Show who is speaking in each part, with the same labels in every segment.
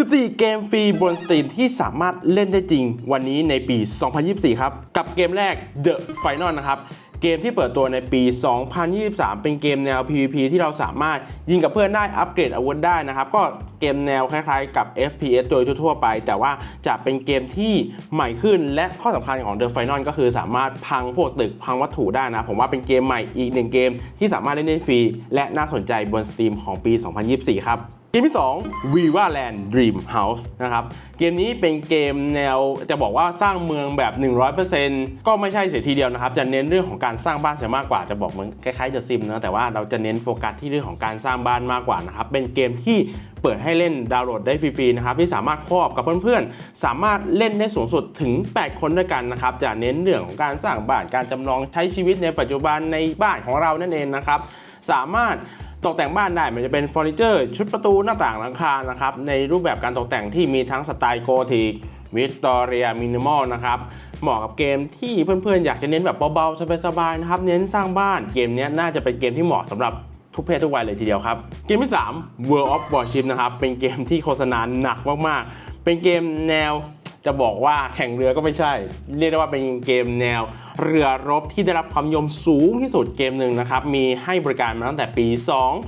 Speaker 1: 14 เกมฟรีบนสตรีมที่สามารถเล่นได้จริงวันนี้ในปี 2024 ครับ กับเกมแรก The Final นะครับเกมที่เปิดตัวในปี 2023 เป็นเกมแนว PVP ที่เราสามารถยิงกับเพื่อนได้ อัปเกรดอาวุธได้นะครับ ก็เกมแนวคล้ายๆกับ FPS โดยทั่วๆไป แต่ว่าจะเป็นเกมที่ใหม่ขึ้น และข้อสำคัญของ The Final ก็คือสามารถพังพวกตึกพังวัตถุได้นะ ผมว่าเป็นเกมใหม่อีกหนึ่งเกมที่สามารถเล่นได้ฟรี และน่าสนใจบนสตรีมของปี 2024 ครับ เกมที่2 Viva Land Dream House นะครับ เกมนี้เป็นเกมแนวจะบอกว่าสร้างเมืองแบบ 100%ก็ไม่ใช่เสียทีเดียวนะครับ จะเน้นเรื่องของการสร้างบ้านเสียมากกว่า จะบอกเหมือนคล้ายๆจะซิมนะ แต่ว่าเราจะเน้นโฟกัสที่เรื่องของการสร้างบ้านมากกว่านะครับ เป็นเกมที่เปิดให้เล่นดาวน์โหลดได้ฟรีๆนะครับที่สามารถครอบกับเพื่อนๆ สามารถเล่นได้สูงสุดถึง 8 คนด้วยกันนะครับ จะเน้นเรื่องของการสร้างบ้าน การจำลองใช้ชีวิตในปัจจุบันในบ้านของเรานั่นเองนะครับ สามารถ ตกแต่งบ้านได้มันจะเป็นเฟอร์นิเจอร์ชุดประตูหน้าต่างหลังคานะครับในรูปแบบการตกแต่งที่มีทั้งสไตล์โกธิกวิกตอเรียมินิมอลนะครับเหมาะกับเกมที่เพื่อนๆ อยากจะเน้นแบบเบาๆ สบายๆนะครับ เน้นสร้างบ้านเกมนี้น่าจะเป็นเกมที่เหมาะสำหรับทุกเพศทุกวัยเลยทีเดียวครับ เกมที่ 3 World of Warship นะครับเป็นเกมที่โฆษณาหนักมากๆ เป็นเกมแนวจะบอกว่าแข่งเรือก็ไม่ใช่ เรียกได้ว่าเป็นเกมแนว เรือรบที่ได้รับความนิยมสูงที่สุดเกมหนึ่งนะครับมีให้บริการมาตั้งแต่ปี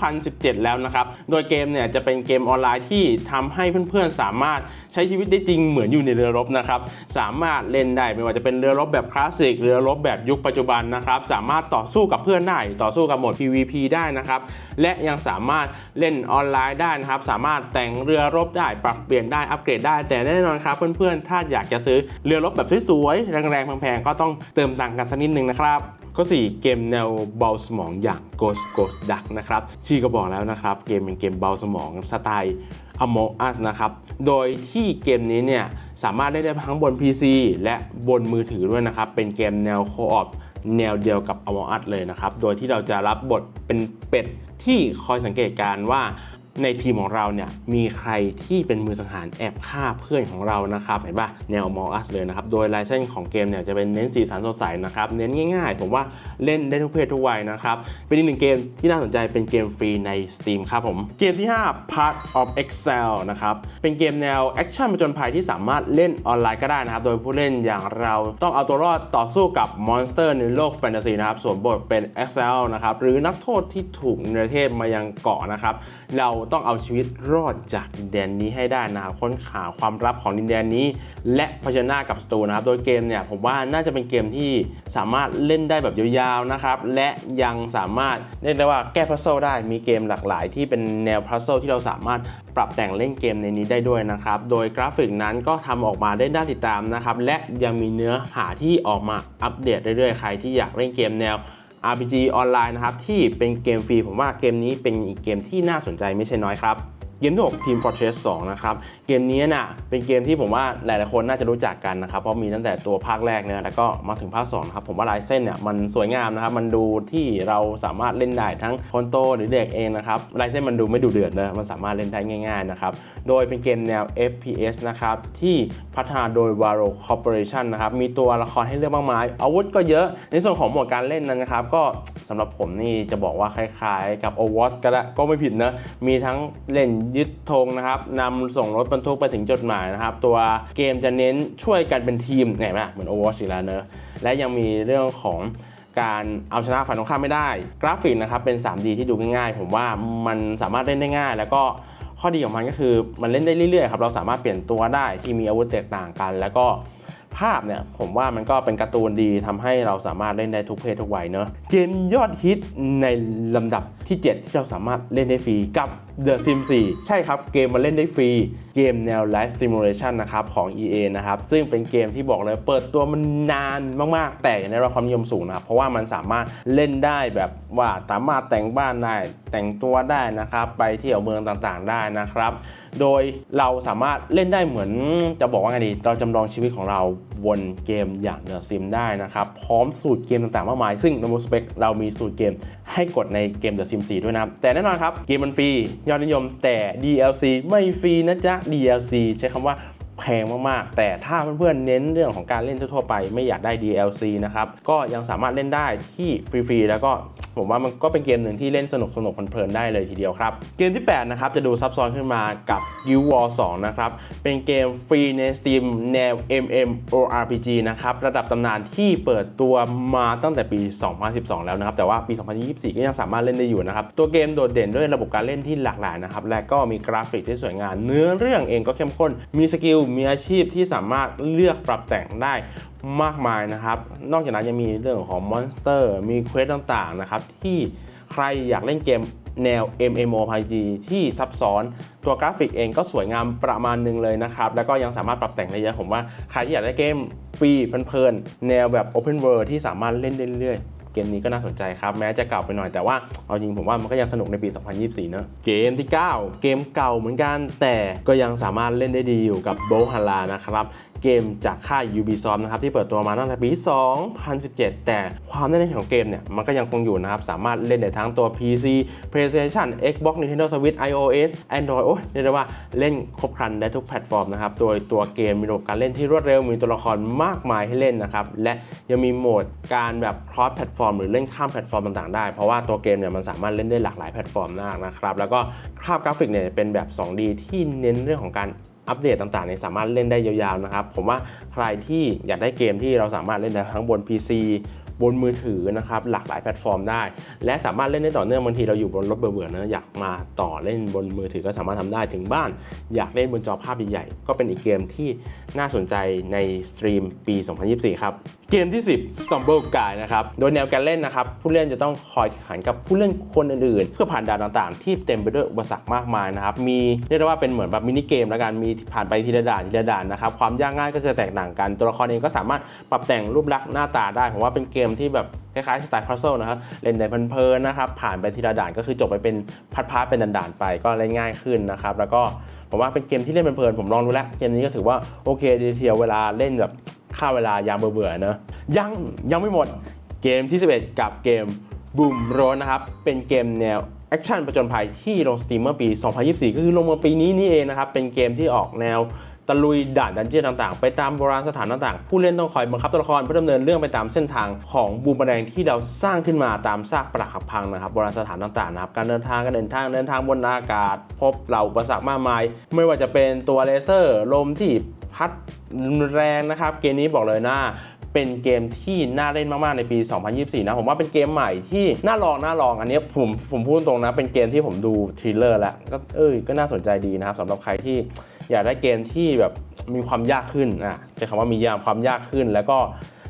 Speaker 1: 2017 แล้วนะครับโดยเกมเนี่ยจะเป็นเกมออนไลน์ที่ทำให้เพื่อนๆ สามารถใช้ชีวิตได้จริงเหมือนอยู่ในเรือรบนะครับสามารถเล่นได้ไม่ว่าจะเป็นเรือรบแบบคลาสสิกเรือรบแบบยุคปัจจุบันนะครับสามารถต่อสู้กับเพื่อนได้ต่อสู้กับโหมด PVP ได้นะครับและยังสามารถเล่นออนไลน์ได้นะครับสามารถแต่งเรือรบได้ปรับเปลี่ยนได้อัปเกรดได้แต่แน่นอนครับเพื่อนๆถ้าอยากจะซื้อเรือรบแบบสวยๆแรงๆแพงๆก็ต้องเติมตังกันสักนิดนึงนะครับก็4เกมแนวเบาสมองอย่าง Ghost Ghost Duck นะครับชื่อก็บอกแล้วนะครับ เกมเป็นเกมเบาสมองสไตล์ Among Us นะครับ โดยที่เกมนี้เนี่ยสามารถเล่นได้ทั้งบน PC และบนมือถือด้วยนะครับ เป็นเกมแนวโคออปแนวเดียวกับ Among Us เลยนะครับ โดยที่เราจะรับบทเป็นเป็ดที่คอยสังเกตการณ์ว่า ในทีมของเราเนี่ยมีใครที่เป็นมือสังหารแอบฆ่าเพื่อนของเรานะครับเห็นปะแนว Among Us เลยนะครับโดยลายเส้นของเกมเนี่ยจะเป็นเน้นสีสันสดใสนะครับเน้นง่ายๆ ผมว่าเล่นได้ทุกเพศทุกวัยนะครับเป็นอีกหนึ่งเกมที่น่าสนใจเป็นเกมฟรีใน Steam ครับผมเกมที่ 5 Part of Excel นะครับเป็นเกมแนวแอคชั่นผจญภัยที่สามารถเล่นออนไลน์ก็ได้นะครับโดยผู้เล่นอย่างเราต้องเอาตัวรอดต่อสู้กับมอนสเตอร์ในโลกแฟนตาซีนะครับส่วนบทเป็น Excel นะครับหรือนักโทษที่ถูกเนรเทศมายังเกาะนะครับเราต้องเอาชีวิตรอดจากดินแดนนี้ให้ได้นะครับค้นหาความลับของดินแดนนี้ และเผชิญหน้ากับศัตรูนะครับ โดยเกมเนี่ยผมว่าน่าจะเป็นเกมที่สามารถเล่นได้แบบยาวๆนะครับ และยังสามารถเรียกได้ว่าแก้พัซเซิลได้มีเกมหลากหลาย ที่เป็นแนวพัซเซิลที่เราสามารถปรับแต่งเล่นเกมในนี้ได้ด้วยนะครับ โดยกราฟิกนั้นก็ทำออกมาได้น่าติดตามนะครับ และยังมีเนื้อหาที่ออกมาอัปเดตเรื่อยๆ ใครที่อยากเล่นเกมแนว RPG ออนไลน์นะครับที่เป็นเกมฟรีผมว่าเกมนี้เป็นอีกเกมที่น่าสนใจไม่ใช่น้อยครับ เกมที่ 6 Team Fortress 2 นะครับ เกมนี้น่ะเป็นเกมที่ผมว่าหลายๆคนน่าจะรู้จักกันนะครับ เพราะมีตั้งแต่ตัวภาคแรกเนี่ยแล้วก็มาถึงภาค2นะครับผมว่าลายเส้นเนี่ยมันสวยงามนะครับ มันดูที่เราสามารถเล่นได้ทั้งคนโตหรือเด็กเองนะครับลายเส้นมันดูไม่ดูเดือดเลยมันสามารถเล่นได้ง่าย ๆ นะครับ โดยเป็นเกมแนว FPS นะครับที่พัฒนาโดย Varo Corporation นะครับมีตัวละครให้เลือกมากมาย อาวุธก็เยอะ ในส่วนของหมวดการเล่นนั้นนะครับก็สำหรับผมนี่จะบอกว่าคล้ายๆ กับ Overwatch ก็ได้ก็ไม่ผิดนะมีทั้งเล่นยึดธงนะครับนำส่งรถบรรทุกไปถึงจุดหมายนะครับ ตัวเกมจะเน้นช่วยกันเป็นทีมไงไหมเหมือน Overwatch อีกแล้วเนอะและยังมีเรื่องของการเอาชนะฝ่ายตรงข้ามไม่ได้ กราฟิกนะครับเป็น 3D ที่ดูง่ายๆ ผมว่ามันสามารถเล่นได้ง่าย แล้วก็ข้อดีของมันก็คือมันเล่นได้เรื่อยๆครับเราสามารถเปลี่ยนตัวได้ที่มีอาวุธแตกต่างกัน แล้วก็ ภาพเนี่ยผมว่ามันก็เป็นการ์ตูนดีทำให้เราสามารถเล่นได้ทุกเพศทุกวัยเนอะเกมยอดฮิตในลำดับที่ 7 ที่เราสามารถเล่นได้ฟรีกับ The Sims 4 ใช่ครับ เกมมันเล่นได้ฟรี เกมแนว Life Simulation นะครับของ EA นะครับ ซึ่งเป็นเกมที่บอกเลยเปิดตัวมันนานมาก ๆ แต่ในรับความนิยมสูงนะครับ เพราะว่ามันสามารถเล่นได้แบบว่าสามารถแต่งบ้านได้ แต่งตัวได้นะครับ ไปเที่ยวเมืองต่างๆได้นะครับ โดยเราสามารถเล่นได้เหมือนจะบอกว่าไงดี เราจำลองชีวิตของเราวนเกมอย่างเดอะซิมได้นะครับ พร้อมสูตรเกมต่างๆมากมาย ซึ่งในมสเปกเรามีสูตรเกมให้กดในเกมเดอะซิม4ด้วยนะครับ แต่แน่นอนครับ เกมมันฟรี ยอดนิยมแต่ DLC ไม่ฟรีนะจ๊ะ DLC ใช้คำว่า แพงมากๆ แต่ถ้าเพื่อนๆเน้นเรื่องของการเล่นทั่วๆไป ไม่อยากได้ DLC นะครับ ก็ยังสามารถเล่นได้ที่ฟรีๆ แล้วก็ผมว่ามันก็เป็นเกมหนึ่งที่เล่นสนุกสนุกเพลินๆ ได้เลยทีเดียวครับ เกมที่ 8 นะครับ จะดูซับซ้อนขึ้นมากับ Guild Wars 2 นะครับ เป็นเกมฟรีใน Steam แนว MMORPG นะครับ ระดับตำนานที่เปิดตัวมาตั้งแต่ปี 2012 แล้วนะครับ แต่ว่าปี 2024 ก็ยังสามารถเล่นได้อยู่นะครับ ตัวเกมโดดเด่นด้วยระบบการเล่นที่หลากหลายนะครับ และก็มีกราฟิกที่สวยงาม เนื้อเรื่องเองก็เข้มข้น มีสกิลมีอาชีพที่สามารถเลือกปรับแต่งได้มากมายนะครับ นอกจากนั้นยังมีเรื่องของมอนสเตอร์มีเควสต่างๆนะครับที่ใครอยากเล่นเกมแนว MMORPG ที่ซับซ้อนตัวกราฟิกเองก็สวยงามประมาณหนึงเลยนะครับ แล้วก็ยังสามารถปรับแต่งได้เยอะผมว่าใครที่อยากได้เกมฟรีเพลินๆแนวแบบ Open World ที่สามารถเล่นได้เรื่อย เกมนี้ก็น่าสนใจครับ แม้จะเก่าไปหน่อยแต่ว่าเอาจริงผมว่ามันก็ยังสนุกในปี 2024 เนอะเกมที่ 9 เกมเก่าเหมือนกัน แต่ก็ยังสามารถเล่นได้ดีอยู่กับโบฮารานะครับ เกมจากค่าย Ubisoft นะครับที่เปิดตัวมาตั้งแต่ปี 2017 แต่ความแน่นของเกมเนี่ยมันก็ยังคงอยู่นะครับ สามารถเล่นได้ทั้งตัว PC PlayStation Xbox Nintendo Switch iOS Android โอ้ยเรียกได้ว่าเล่นครบครันได้ทุกแพลตฟอร์มนะครับโดยตัวเกมมีระบบการเล่นที่รวดเร็วมีตัวละครมากมายให้เล่นนะครับและยังมีโหมดการแบบ cross แพลตฟอร์มหรือเล่นข้ามแพลตฟอร์มต่างๆ ได้เพราะว่าตัวเกมเนี่ยมันสามารถเล่นได้หลากหลายแพลตฟอร์มมากนะครับแล้วก็ภาพกราฟิกเนี่ยเป็นแบบ 2D ที่เน้นเรื่องของการ อัปเดตต่างๆเนี่ยสามารถเล่นได้ยาวๆนะครับ ผมว่าใครที่อยากได้เกมที่เราสามารถเล่นได้ทั้งบน PC บนมือถือนะครับหลากหลายแพลตฟอร์มได้ และสามารถเล่นได้ต่อเนื่องบางทีเราอยู่บนรถเบื่อๆนะอยากมาต่อเล่นบนมือถือก็สามารถทำได้ถึงบ้าน อยากเล่นบนจอภาพใหญ่ๆก็เป็นอีกเกมที่น่าสนใจในสตรีมปี 2024 ครับเกมที่ 10 Stumble Guy นะครับโดยแนวการเล่นนะครับผู้เล่นจะต้องคอยแข่งขันกับผู้เล่นคนอื่นๆเพื่อผ่านด่านต่างๆ ที่เต็มไปด้วยอุปสรรคมากมายนะครับมีเรียกได้ว่าเป็นเหมือนแบบมินิเกมแล้วกันมีผ่านไปทีละด่านทีละด่านนะครับความยากง่ายก็จะแตกต่างกันตัวละครเองก็สามารถปรับแต่งรูปลักษณ์หน้าตาได้ผมว่าเป็นเกมที่แบบคล้ายๆสไตล์พัซเซิลนะครับเล่นได้เพลินๆนะครับผ่านไปทีละด่านก็คือจบไปเป็นพัดๆเป็นด่านๆไปก็เล่นง่ายขึ้นนะครับแล้วก็ผมว่าเป็นเกมที่เล่นเพลินๆผมลองดูแล้วเกมนี้ก็ถือว่าโอเคดีเดียวเวลาเล่นแบบฆ่าเวลายามเบื่อๆเนอะยังยังไม่หมดเกมที่ 11 กับเกม Boom r o นะครับเป็นเกมแนวแอคชั่นประจนภัยที่ลงสตรีมเมื่อปี 2024 ก็คือลงมาปีนี้นี่เองนะครับ เป็นเกมที่ออกแนว ตะลุยด่านดันเจี้ยนต่างๆ ไปตามโบราณสถานต่างๆ ผู้เล่นต้องคอยบังคับตัวละครเพื่อดำเนินเรื่องไปตามเส้นทางของบูมแดงที่เราสร้างขึ้นมาตามซากปรักหักพังนะครับโบราณสถานต่างๆนะครับการเดินทางการเดินทางเดินทางบนอากาศ พบเหล่าอุปสรรคมากมาย ไม่ว่าจะเป็นตัวเลเซอร์ลมที่พัดแรงนะครับ เกมนี้บอกเลยนะ เป็นเกมที่น่าเล่นมากๆในปี 2024 นะ ผมว่าเป็นเกมใหม่ที่น่าลองน่าลองอันนี้ผมผมพูดตรงนะ เป็นเกมที่ผมดูทริลเลอร์แล้วก็เอ้ยก็น่าสนใจดีนะครับสำหรับใครที่อยากได้เกมที่แบบมีความยากขึ้นอะใช้คำว่ามียามความยากขึ้นแล้วก็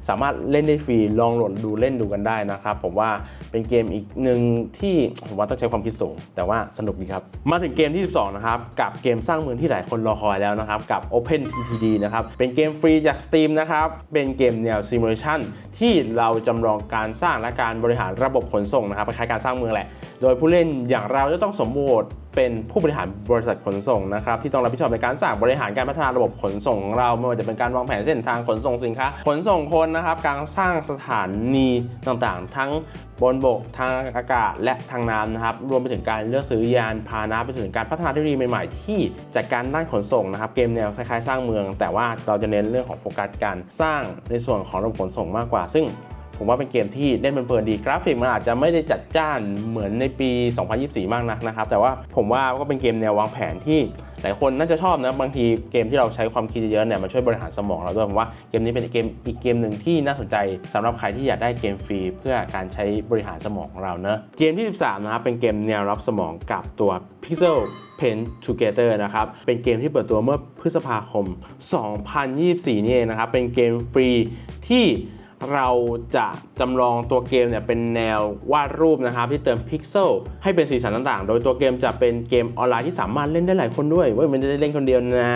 Speaker 1: สามารถเล่นได้ฟรีลองโหลดดูเล่นดูกันได้นะครับ ผมว่าเป็นเกมอีกหนึ่งที่ผมว่าต้องใช้ความคิดสูง แต่ว่าสนุกดีครับ มาถึงเกมที่ 12 นะครับ กับเกมสร้างเมืองที่หลายคนรอคอยแล้วนะครับ กับ Open TTD นะครับ เป็นเกมฟรีจาก Steam นะครับ เป็นเกมแนว Simulation ที่เราจำลองการสร้างและการบริหารระบบขนส่งนะครับคล้ายการสร้างเมืองแหละ โดยผู้เล่นอย่างเราจะต้องสมบูรณ์ เป็นผู้บริหารบริษัทขนส่งนะครับที่ต้องรับผิดชอบในการสร้างบริหารการพัฒนาระบบขนส่งของเราไม่ว่าจะเป็นการวางแผนเส้นทางขนส่งสินค้า ขนส่งคนนะครับ การสร้างสถานีต่างๆ ทั้งบนบกทางอากาศและทางน้ำนะครับรวมไปถึงการเลือกซื้อยานพาหนะไปถึงการพัฒนาเทคโนโลยีใหม่ๆ ที่จัดการด้านขนส่งนะครับเกมแนวคล้ายๆสร้างเมือง แต่ว่าเราจะเน้นเรื่องของโฟกัสการสร้างในส่วนของระบบขนส่งมากกว่า ซึ่ง ผมว่าเป็นเกมที่เล่นเพลินๆดีกราฟิกมันอาจจะไม่ได้จัดจ้านเหมือนในปี 2024 มากนักนะครับ แต่ว่าผมว่าก็เป็นเกมแนววางแผนที่หลายคนน่าจะชอบนะบางทีเกมที่เราใช้ความคิดเยอะเนี่ยมันช่วยบริหารสมองเราด้วยผมว่าเกมนี้เป็นเกมอีกเกมหนึ่งที่น่าสนใจสำหรับใครที่อยากได้เกมฟรีเพื่อการใช้บริหารสมองของเราเนอะเกมที่ 13 นะครับเป็นเกมแนวรับสมองกับตัว Pixel Paint Together นะครับเป็นเกมที่เปิดตัวเมื่อพฤษภาคม 2024 นี่เองนะครับเป็นเกมฟรีที่ เราจะจำลองตัวเกมเนี่ยเป็นแนววาดรูปนะครับที่เติมพิกเซลให้เป็นสีสันต่างๆ โดยตัวเกมจะเป็นเกมออนไลน์ที่สามารถเล่นได้หลายคนด้วยเว้ยมันจะได้เล่นคนเดียวนะ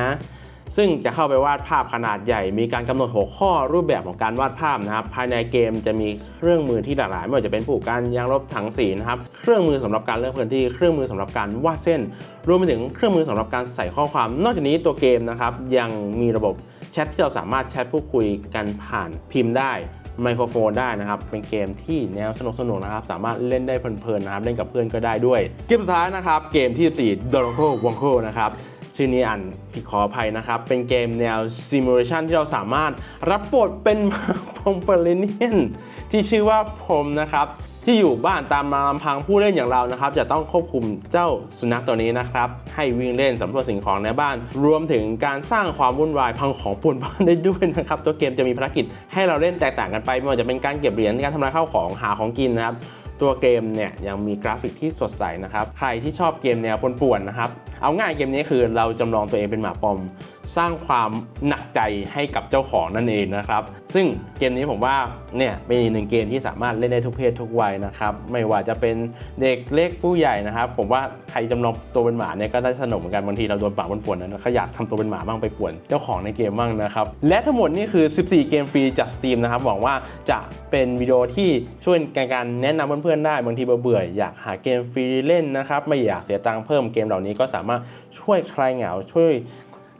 Speaker 1: ซึ่งจะเข้าไปวาดภาพขนาดใหญ่ มีการกำหนดหัวข้อรูปแบบของการวาดภาพนะครับ ภายในเกมจะมีเครื่องมือที่หลากหลายไม่ว่าจะเป็นผูกการยางลบถังสีนะครับ เครื่องมือสำหรับการเลือกพื้นที่ เครื่องมือสำหรับการวาดเส้น รวมไปถึงเครื่องมือสำหรับการใส่ข้อความ นอกจากนี้ตัวเกมนะครับยังมีระบบแชทที่เราสามารถแชทพูดคุยกันผ่านพิมพ์ได้ ไมโครโฟนได้นะครับ เป็นเกมที่แนวสนุกสนุกนะครับ สามารถเล่นได้เพลินๆนะครับ เล่นกับเพื่อนก็ได้ด้วย เกมสุดท้ายนะครับ เกมที่ 14 d o r o k o w o n k o นะครับชื่อนี้อ่านผิดขออภัยนะครับ เป็นเกมแนวซิมูเลชันที่เราสามารถรับบทเป็นพรมเปอร์เลเนียนที่ชื่อว่าพรมนะครับ ที่อยู่บ้านตามลำพังผู้เล่นอย่างเรานะครับ จะต้องควบคุมเจ้าสุนัขตัวนี้นะครับ ให้วิ่งเล่นสำรวจสิ่งของในบ้าน รวมถึงการสร้างความวุ่นวายพังของป่วนบ้านได้ด้วยนะครับ ตัวเกมจะมีภารกิจให้เราเล่นแตกต่างกันไปไม่ว่าจะเป็นการเก็บเหรียญการทำลายข้าวของหาของกินนะครับตัวเกมเนี่ยยังมีกราฟิกที่สดใสนะครับ ใครที่ชอบเกมแนวป่วนๆนะครับเอาง่ายเกมนี้คือเราจำลองตัวเองเป็นหมาปอม สร้างความหนักใจให้กับเจ้าของนั่นเองนะครับ ซึ่งเกมนี้ผมว่าเนี่ยเป็นหนึ่งเกมที่สามารถเล่นได้ทุกเพศทุกวัยนะครับ ไม่ว่าจะเป็นเด็กเล็กผู้ใหญ่นะครับ ผมว่าใครจำลองตัวเป็นหมาเนี่ยก็ได้สนุกเหมือนกันบางทีเราโดนปากป่วนๆนั้นก็อยากทำตัวเป็นหมาบ้างไปป่วนเจ้าของในเกมบ้างนะครับและทั้งหมดนี่คือ 14 เกมฟรีจาก Steam นะครับหวังว่าจะเป็นวิดีโอที่ช่วยในการแนะนำเพื่อนๆได้บางทีเบื่อๆอยากหาเกมฟรีเล่นนะครับไม่อยากเสียตังค์เพิ่มเกมเหล่านี้ก็สามารถช่วยคลายเหงาช่วย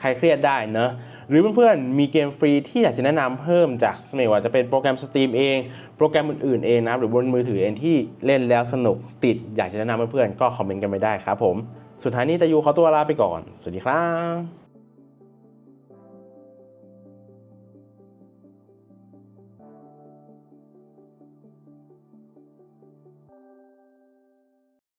Speaker 1: ใครเครียดได้เนอะหรือเพื่อนๆมีเกมฟรีที่อยากจะแนะนำเพิ่มจากไม่ว่าจะเป็นโปรแกรมสตรีมเอง โปรแกรมอื่นๆเองนะหรือบนมือถือเองที่เล่นแล้วสนุกติดอยากจะแนะนำเพื่อนๆก็คอมเมนต์กันไปได้ครับผม สุดท้ายนี้ตายูขอตัวลาไปก่อน สวัสดีครับ